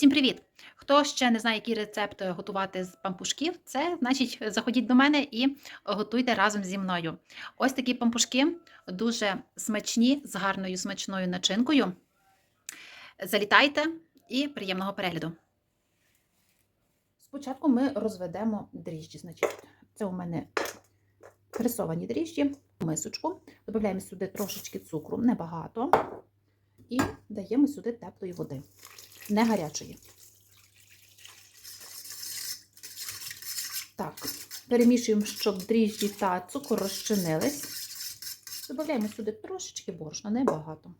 Усім привіт! Хто ще не знає, який рецепт готувати з пампушків, це значить заходіть до мене і готуйте разом зі мною. Ось такі пампушки дуже смачні, з гарною смачною начинкою. Залітайте і приємного перегляду. Спочатку ми розведемо дріжджі. Значить, це у мене пресовані дріжджі, мисочку. Додаємо сюди трошечки цукру, небагато, і даємо сюди теплої води не гарячої. Так, перемішуємо, щоб дріжджі та цукор розчинились. Додаємо сюди трошечки борошна, небагато.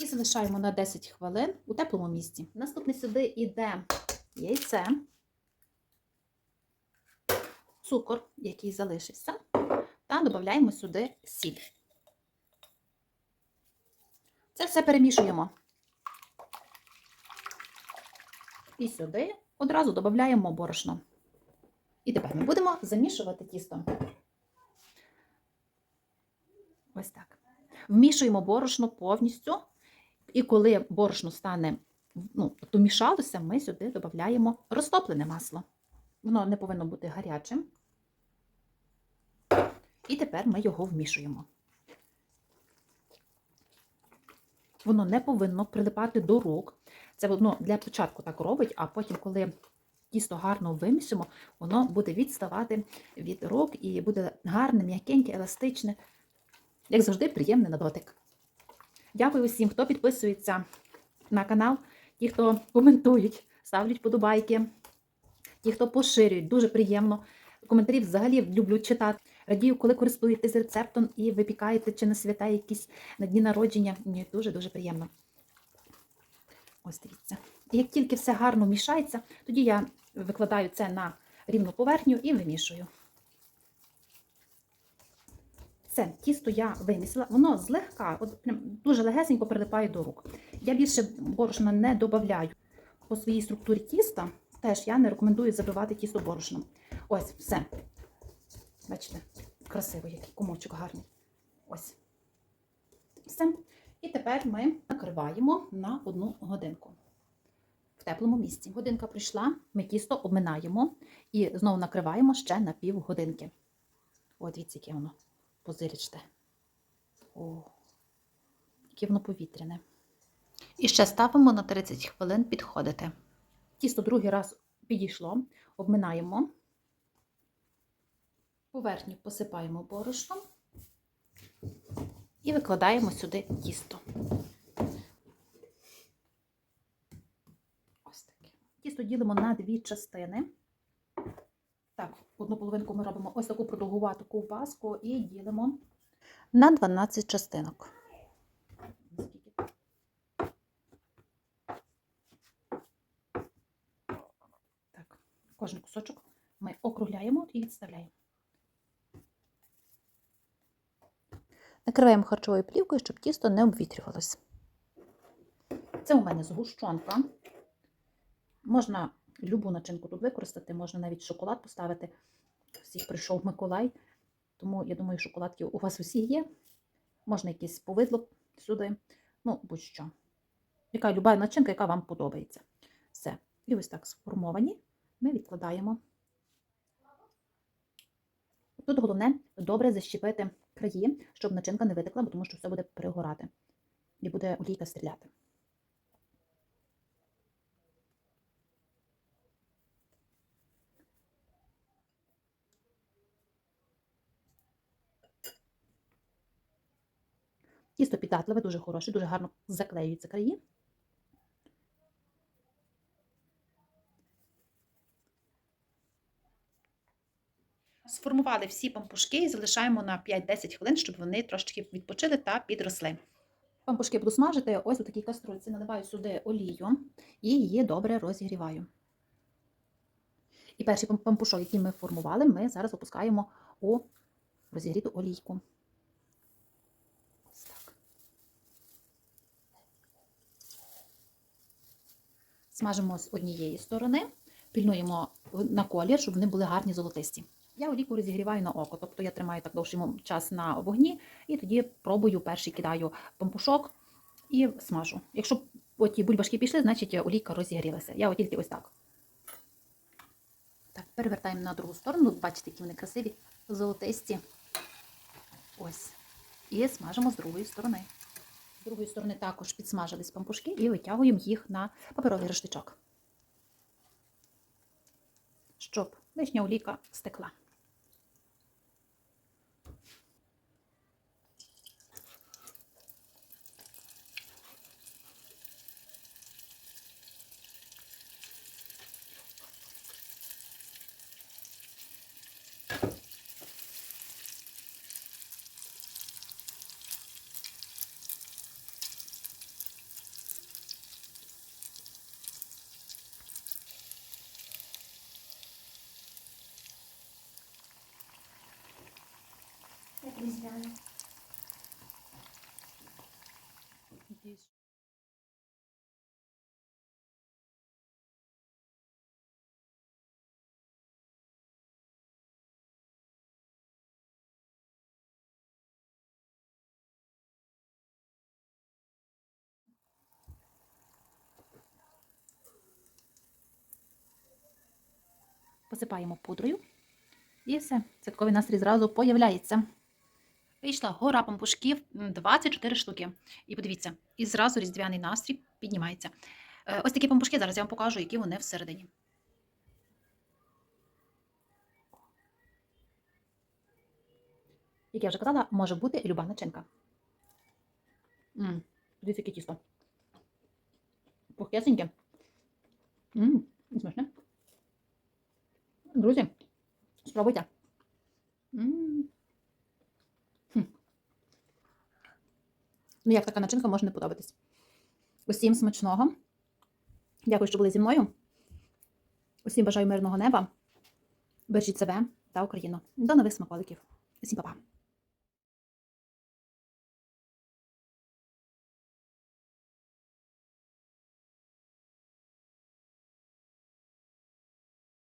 І залишаємо на 10 хвилин у теплому місці. Наступне сюди йде яйце, цукор, який залишився додаємо сюди сіль. Це все перемішуємо. І сюди одразу додаємо борошно. І тепер ми будемо замішувати тісто. Ось так. Вмішуємо борошно повністю. І коли борошно стане, ну, домішалося, ми сюди додаємо розтоплене масло. Воно не повинно бути гарячим. І тепер ми його вмішуємо. Воно не повинно прилипати до рук. Це воно для початку так робить, а потім, коли тісто гарно вимісимо, воно буде відставати від рук і буде гарне, м'якеньке, еластичне, як завжди, приємне на дотик. Дякую усім, хто підписується на канал, ті, хто коментують, ставлять подобайки, ті, хто поширюють, дуже приємно. Коментарі взагалі люблю читати. Радію, коли користуєтесь рецептом і випікаєте чи на свята якісь на дні народження. Мені дуже-дуже приємно. Ось дивіться. І як тільки все гарно мішається, тоді я викладаю це на рівну поверхню і вимішую. Все, тісто я вимісила, воно злегка, от прям дуже легесенько прилипає до рук. Я більше борошна не додаю. По своїй структурі тіста теж я не рекомендую забивати тісто борошном. Ось, все. Бачите, красивий який комочок гарний. Ось. Все. І тепер ми накриваємо на одну годинку. В теплому місці. Годинка прийшла, ми тісто обминаємо і знову накриваємо ще на пів годинки. О, дивіться, яке воно позирічте. О, яке воно повітряне. І ще ставимо на 30 хвилин підходити. Тісто другий раз підійшло, обминаємо. Поверхню посипаємо борошном і викладаємо сюди тісто. Ось таке. Тісто ділимо на дві частини. Так, одну половинку ми робимо ось таку продовгувату ковбаску і ділимо на 12 частинок. Так, кожен кусочок ми округляємо і відставляємо. Накриваємо харчовою плівкою, щоб тісто не обвітрювалося. Це у мене згущенка. Можна любу начинку тут використати, можна навіть шоколад поставити. Всіх прийшов Миколай, тому я думаю, шоколадки у вас усі є. Можна якесь повидло сюди, ну, будь-що. Яка люба начинка, яка вам подобається. Все. І ось так сформовані ми відкладаємо. Тут головне добре защепити краї, щоб начинка не витекла, бо тому що все буде перегорати. І буде олійка стріляти. Тісто піддатливе, дуже хороше, дуже гарно заклеюються краї. Сформували всі пампушки і залишаємо на 5-10 хвилин, щоб вони трошки відпочили та підросли. Пампушки буду смажити ось у такій каструльці. Наливаю сюди олію і її добре розігріваю. І перший пампушок, який ми формували, ми зараз опускаємо у розігріту олійку. Ось так. Смажимо з однієї сторони, пільнуємо на колір, щоб вони були гарні золотисті. Я олійку розігріваю на око, тобто я тримаю так довший час на вогні і тоді пробую перший кидаю пампушок і смажу. Якщо оті бульбашки пішли, значить олійка розігрілася. Я от тільки ось так. Так, перевертаємо на другу сторону. Бачите, які вони красиві, золотисті. Ось. І смажимо з другої сторони. З другої сторони також підсмажились пампушки і витягуємо їх на паперовий рештичок. Щоб лишня олійка стекла. Посипаємо пудрою. І все, святковий настрій зразу появляється. Вийшла гора пампушків, 24 штуки. І подивіться, і зразу різдвяний настрій піднімається. Е, Ось такі пампушки, зараз я вам покажу, які вони всередині. Як я вже казала, може бути люба начинка. М, Дивіться, яке тісто. Пухкесеньке. Смачне. Друзі, спробуйте. М. Ну, як така начинка може не подобатись. Усім смачного. Дякую, що були зі мною. Усім бажаю мирного неба. Бережіть себе та Україну. До нових смаколиків. Усім па-па.